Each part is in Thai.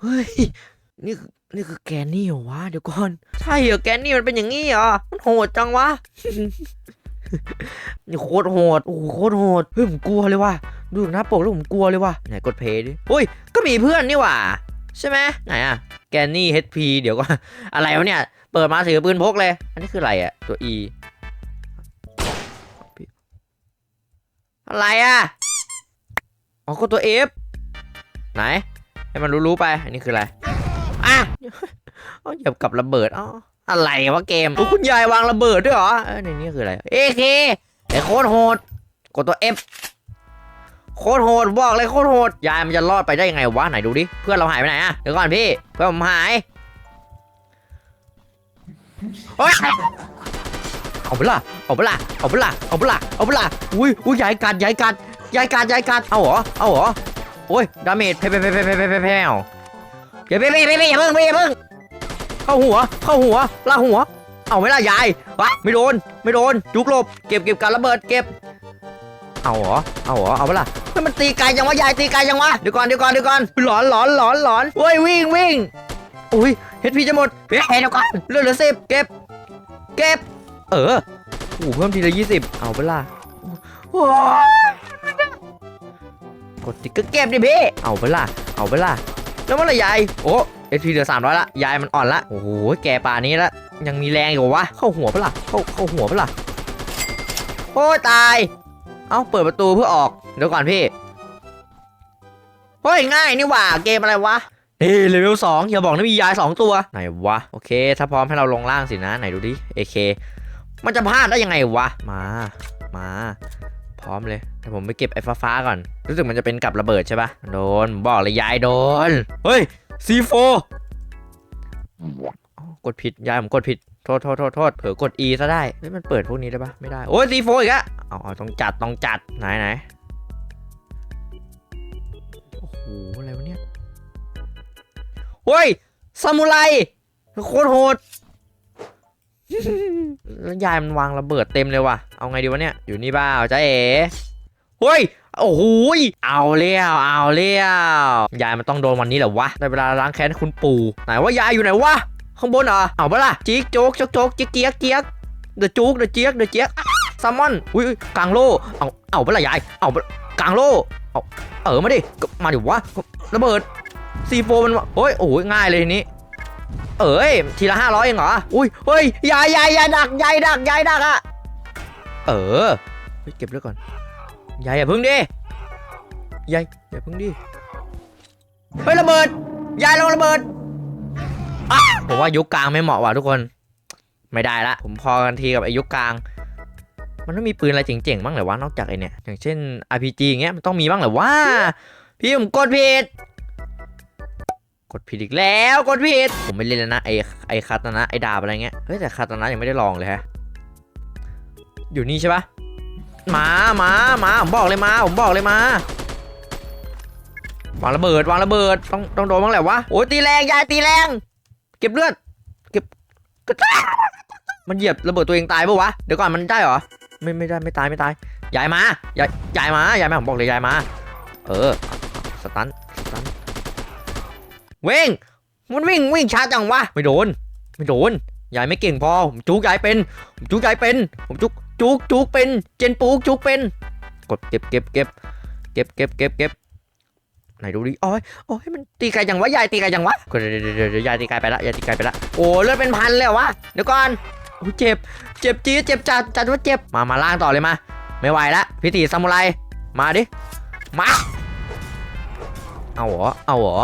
เฮ้ย นี่คือนี่คือแกนนี่เหรอวะ เดี๋ยวก่อน ใช่เหรอแกนนี่มันเป็นอย่างนี้เหรอ มันโหดจังวะ นี่โคตรโหด โอ้โหโคตรโหด เฮ้ยผมกลัวเลยว่ะ ดูหน้าปกแล้วผมกลัวเลยว่ะ ไหนกดเพย์ดิอุ้ย ก็มีเพื่อนนี่หว่า ใช่ไหมไหนอะแกนนี่ HP เดี๋ยวก่อน อะไรวะเนี่ย เปิดมาถือปืนพกเลย อันนี้คืออะไรอะตัว E อะไรอะอ๋อก็ตัว F ไหน ให้มันรู้ๆไป อันนี้คืออะไรอะเอาเหยียบกับระเบิดอ๋ออะไรวะเกมโอ้คุณยายวางระเบิดด้วยเหรอเอ้ยในนี้คืออะไรเอเคไอ้โคตรโหดกดตัว F โคตรโหดบอกเลยโคตรโหดยายมันจะรอดไปได้ยังไงวะไหนดูดิเพื่อนเราหายไปไหนอะเดี๋ยวก่อนพี่เพื่อนผมหายโอ๊ยเอาไปละเอาไปละเอาไปละเอาไปละเอาไปละอุ้ยอุ้ยยายกัดยายกัดยายกัดยายกัดเอาเหรอเอาเหรอ โอ้ยดาเมจแพ่วแพ่วแพ่วแผ่วแผ่วแผ่วอย่เพ่งอย่เพ่งอย่เพิ่งอย่าเพิ่งเข้าหัวเข้าหัวลากหัว เอาไม่ละยายวะไม่โดนไม่โดนจุกหลบเก็บเก็บการระเบิดเก็บ เอาเหรอเอาเหรอเอาเวลาไม่มันตีไกลจังวะยายตีไกลจังวะเดี๋ยวก่อนเดี๋ยวก่อนเดี๋ยวก่อนหลอนหลอนหลอนหลอนโอ้ยวิ่งวิ่งอุ้ยเฮดพีจะหมดเฮ้ยเดี๋ก่อนเลือเหลือสิบเก็บ เก็บ เออโอ้เพิ่มทีละยี่สิบเอาเวลาโอ้ กดติ๊กเกอร์เก็บดิพี่เอาเปล่าเอาเปล่าแล้วเมื่อไหรยายโอ้เอทีเหลือสามร้อยละยายมันอ่อนละโอ้โหแกป่านี้ละยังมีแรงอยู่วะเข้าหัวเปล่าเข้าเข้าหัวเปล่าโอ้ยตาย เอ้าเปิดประตูเพื่อออกเดี๋ยวก่อนพี่เฮ้ยง่ายนี่หว่าเกมอะไรวะเฮ้เลเวลสองอย่าบอกนะมียายสองตัวไหนวะโอเค ถ้าพร้อมให้เราลงล่างสินะไหนดูดิเอเคมันจะพลาดได้ยังไงวะมามา พร้อมเลยแต่ผมไปเก็บไอ้ฟ้าๆก่อน รู้สึกมันจะเป็นกับระเบิดใช่ปะโดนผมบอกเลยยายโดน เฮ้ยซีโฟกดผิดยายผมกดผิดโทษโทษโทษโทษเผลอกด E ซะได้เฮ้ยมันเปิดพวกนี้ได้ปะไม่ได้ โอ้ยซีโฟอีกอะอาเอาต้องจัดต้องจัดไหนไหนโอ้โหอะไรวะเนี่ยเฮ้ยซามูไรโคตรโหด แล้วยายมันวางระเบิดเต็มเลยว่ะ เอาไงดีวะเนี่ย อยู่นี่บ้าจ้าเอ๋เฮ้ย โอ้โหเอาเลี้ยวเอาเลี้ยวยายมันต้องโดนวันนี้แหละวะ ได้เวลาล้างแค้นคุณปู่ ไหนว่ายายอยู่ไหนวะ ข้างบนเหรอ เอาปล่ะจิ๊กโจ๊กโจ๊กโจ๊กจิ๊กเจี๊ยกเจี๊ยกเดือจุกเดือเจี๊ยกเดือเจี๊ยกแซลมอน อุ้ยกลางโล เอา เอาปล่ะยาย เอาปกลางโล เอา เออมาดิ มาดิวะ ระเบิดซีโฟมันวะเฮ้ย โอ้ยง่ายเลยทีนี้ เอ้ยทีละห้าร้อยเองเหรอ อุ้ยเฮ้ยยายยายยายดักยายดักยายดักอะเออเฮ้ยเก็บเลือดก่อนยายอย่าพึ่งดิยายอย่าพึ่งดิเฮ้ยระเบิดยายลงระเบิดอะผมว่ายุคกลางไม่เหมาะว่ะทุกคน ไม่ได้ละ ผมพอกันทีกับไอ้ยุคกลาง มันต้องมีปืนอะไรเจ๋งๆบ้างเหรอวะนอกจากไอ้เนี่ยอย่างเช่น RPG อย่างเงี้ยมันต้องมีบ้างเหรอวะพี่ผมกดผิด กดผิดอีกแล้วกดผิดผมไม่เล่นแล้วนะไอไอคาตานะไอดาบอะไรเงี้ยเฮ้ยแต่คาตานะยังไม่ได้ลองเลยฮะอยู่นี่ใช่ปะมามามาผมบอกเลยมาผมบอกเลยมาวางระเบิดวางระเบิดต้องต้องโดนบ้างแหละวะโอ้ยตีแรงยายตีแรง เก็บเลือดเก็บกระมันเหยียบระเบิดตัวเองตายปะวะเดี๋ยวก่อนมันได้เหรอไม่ไม่ได้ไม่ตายไม่ตายยายมายายยายมายายมาผมบอกเลยยายมา เออสตัน สตันวิ่งมันวิ่งวิ่งช้าจังวะไม่โดน ไม่โดนยายไม่เก่งพอผมจุกยายเป็นผมจุกยายเป็นผมจุกจุกจุกเป็น เจนปูกจุกเป็น กดเก็บเก็บเก็บเก็บเก็บเก็บเก็บไหนดูดิโอ้ยโอ้ยมันตีไกลจังวะยายตีไกลจังวะเดี๋ยวเดี๋ยวเดี๋ยวเดี๋ยวยายตีไกลไปละยายตีไกลไปละโอ้เลือดเป็นพันเลยวะเดี๋ยวก่อนโอ้เจ็บ เจ็บจี๊ดเจ็บจัดจัดว่าเจ็บมามาล่างต่อเลยมา ไม่ไหวละพิธีซามูไรมาดิมาเอาหรอเอาหรอ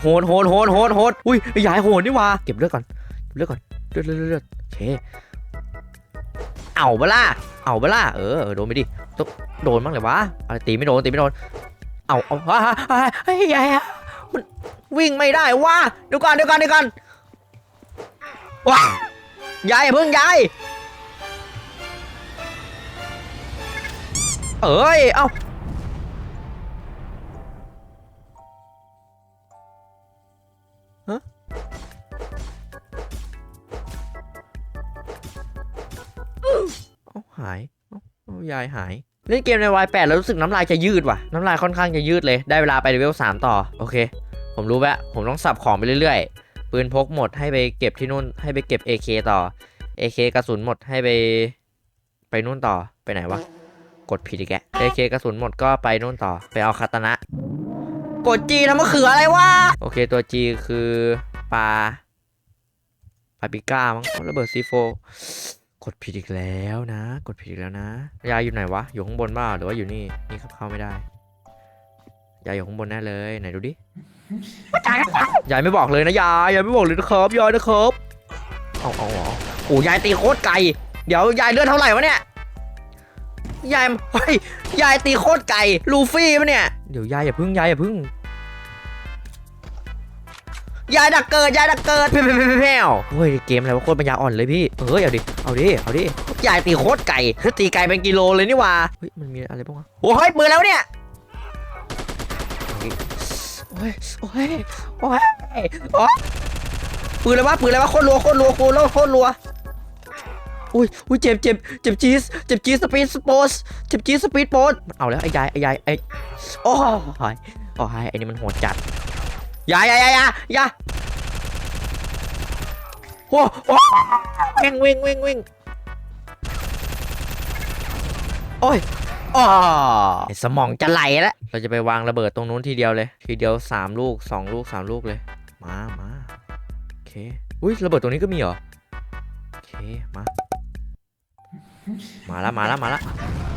โหดโหดโหดโหดโหดอุ้ยยายโหดนี่ว่าเก็บเลือดก่อนเก็บเลือดก่อนเลือดเลือดเลือดเลือดโอเคเอาเบล่าเอาเบล่าเออโดนไปดิต้องโดนบ้างเลยวะอะไรตีไม่โดนตีไม่โดนเอาเอาฮ่าฮ่าฮ่าเฮ้ยยายอะมันวิ่งไม่ได้วะเดี๋ยวก่อนเดี๋ยวก่อนเดี๋ยวก่อนว้ายายอย่าเพิ่งยายเอ้ยเอ้า หายยายหาย เล่นเกมในวายแปดแล้วรู้สึกน้ำลายจะยืดว่ะ น้ำลายค่อนข้างจะยืดเลย ได้เวลาไปเลเวลสามต่อ โอเค ผมรู้แล้วผมต้องสับของไปเรื่อยๆ ปืนพกหมดให้ไปเก็บที่นู่น ให้ไปเก็บ AK ต่อ AK กระสุนหมดให้ไป ไปนู่นต่อ ไปไหนวะ กดผิดอีกแก AK กระสุนหมดก็ไปนู่นต่อ ไปเอาคาตนะ กด G ทำมะเขืออะไรวะ โอเคตัว G คือปลาปาปิก้ามั้งระเบิดซีโฟ กดผิดอีกแล้วนะ กดผิดอีกแล้วนะ ยายอยู่ไหนวะ อยู่ข้างบนบ้าหรือว่าอยู่นี่ นี่เข้าไม่ได้ ยายอยู่ข้างบนแน่เลย ไหนดูดิ ยายไม่บอกเลยนะยาย ยายไม่บอกเลยนะครับ ยายนะครับเอาเอาเอาโอ้ยายตีโคตรไกล เดี๋ยวยายเลือดเท่าไหร่วะเนี่ย ยายเฮ้ย ยายตีโคตรไกล ลูฟี่ปะเนี่ย เดี๋ยวยายอย่าพึ่ง ยายอย่าพึ่ง ยายดักเกิดยายดักเกิดแผ่วๆๆๆเฮ้ยเกมอะไรวะโคตรปัญญาอ่อนเลยพี่เฮ้ยเอาดิเอาดิเอาดิยายตีโคตรไก่ตีไก่เป็นกิโลเลยนี่หว่าเฮ้ยมันมีอะไรบ้างวะโอ้ยปืนแล้วเนี่ยโอ้ยโอ้ยโอ้ยโอ้ยปืนอะไรวะปืนอะไรวะโคตรรัวโคตรรัวโคตรรัวโคตรรัวอุ้ยอุ้ยเจ็บเจ็บเจ็บจี๊สเจ็บจี๊สสปีดสโปสเจ็บจี๊สสปีดโปสเอาแล้วไอ้ยายไอ้ยายไอ้โอ้ยโอ้ยไอ้นี่มันโหดจัด อยาอยาอยาอยาอยาโอ้โอ้วิ่งวิ่งวิ่งวิ่งโอ้ยอ๋อสมองจะไหลแล้วเราจะไปวางระเบิดตรงนู้นทีเดียวเลย ทีเดียวสามลูกสองลูกสามลูกเลย มามาโอเค อุ้ยระเบิดตรงนี้ก็มีเหรอ โอเค มา มาแล้วมาแล้วมาแล้ว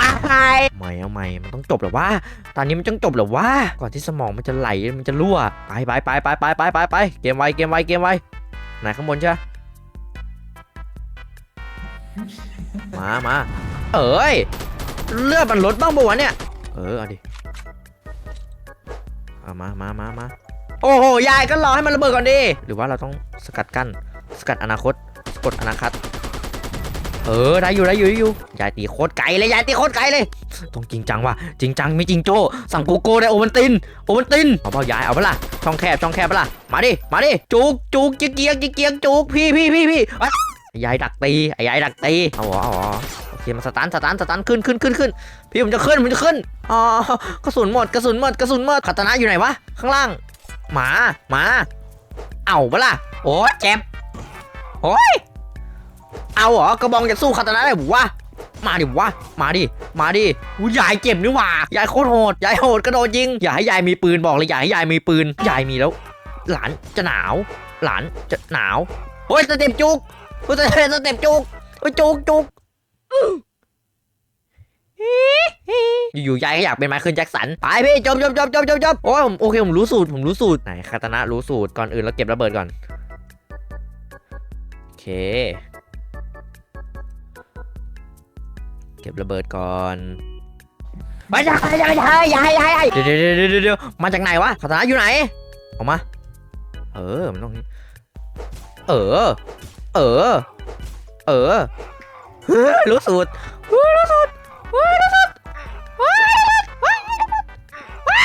อะไรไม่เอาไม่มันต้องจบเหรอวะตอนนี้มันต้องจบเหรอวะก่อนที่สมองมันจะไหลมันจะรั่วไปไปไปไปไปไปไปไปเกมไวเกมไวเกมไวไหนข้างบนใช่ปะมามาเอ้ยเลือดมันลดบ้างปะวะเนี่ย เออเอาดิเอามามามามาโอ้โหยายก็รอให้มันระเบิดก่อนดิหรือว่าเราต้องสกัดกั้นสกัดอนาคตสกดอนาคต เออได้อยู่ได้อยู่ได้อยู่ยายตีโคตรไกลเลยยายตีโคตรไกลเลยต้องจริงจังว่ะจริงจังไม่จริงโจ้สั่งโกโก้ได้โอวันตินโอวันตินเอาเปล่ายายเอาเปล่าช่องแคบช่องแคบเปล่ามาดิมาดิจุกจุกเกียกเกียกเกียกจุกพี่พี่พี่พี่เอ้ยายดักตีไอ้ยายดักตีเอาเหรอเอาหรอโอเคมาสตันสตันสตันขึ้นขึ้นขึ้นขึ้นพี่ผมจะขึ้นผมจะขึ้นอ๋อกระสุนหมดกระสุนหมดกระสุนหมดคาตนะอยู่ไหนวะข้างล่างหมาหมาเอาเปล่าโอ้เจ็บโอ้ย เอาเหรอกระบองจะสู้คาตานะได้หรือวะมาดิวะมาดิมาดิอู้ยายเจ็บนี่หว่ายายโคตรโหดยายโหดกระโดดยิงอย่าให้ยายมีปืนบอกเลยอย่าให้ยายมีปืนยายมีแล้ว หลานจะหนาว หลานจะหนาวเฮ้ยสเต็ปจุกเฮ้ยสเต็ปสเต็ปจุกเฮ้ยจุกจุกอยู่ๆยายก็อยากเป็นไมเคิลแจ็คสัน ไปพี่จบจบจบจบจบจบโอ้ยผมโอเคผมรู้สูตรผมรู้สูตรไหนคาตานะรู้สูตรก่อนอื่นเราเก็บระเบิดก่อน โอเค เก็บระเบิดก่อนไม่ใช่ไม่ใช่ไม่ใช่อย่าให้อย่าให้เดี๋ยวเดี๋ยวเดี๋ยวเดี๋ยวมาจากไหนวะคาตานะอยู่ไหนออกมา เออมันต้องนี้เออ เออ เออเฮ้ยรู้สูตรเฮ้ยรู้สูตรเฮ้ยรู้สูตรเฮ้ยเฮ้ยเฮ้ย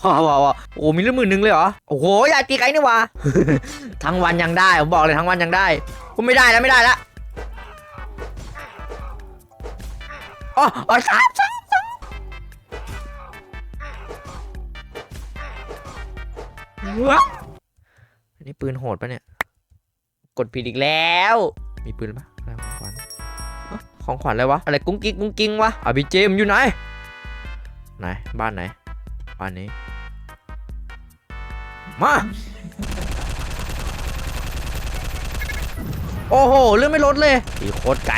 พอพอพอโอ้มีเรื่องมือหนึ่งเลยเหรอ โอ้โหอยากตีไก่นี่หวะทั้งวันยังได้ ผมบอกเลยทั้งวันยังได้ผมไม่ได้แล้วไม่ได้แล้ว อ๋ออ๋อสามสามสามว้าอันนี้ปืนโหดปะเนี่ย กดผิดอีกแล้ว มีปืนปะอะไรของขวัญของขวัญอะไรวะ อะไรกุ้งกิ๊งกุ้งกิ้งวะอาบีเจมอยู่ไหน ไหน บ้านไหน บ้านนี้ มา โอ้โห เรื่องไม่ลดเลยตีโคตรไกล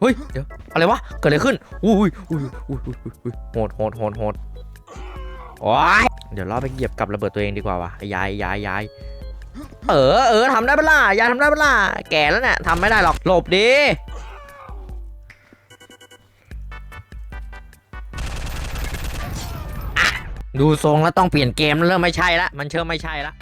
เฮ้ยเดี๋ยวอะไรวะเกิดอะไรขึ้นอุ้ยอุ้ยอุ้ยอุ้ยอุ้ยโหดโหดโหดโหดโอ้ยเดี๋ยวเราไปเหยียบกับระเบิดตัวเองดีกว่าวะไอ้ยายยายยายเออเออทำได้ปะล่ะยายทำได้ปะล่ะแก่แล้วเนี่ยทำไม่ได้หรอกหลบดิอะดูทรงแล้วต้องเปลี่ยนเกมแล้วเริ่มไม่ใช่ละมันเชื่อไม่ใช่ละ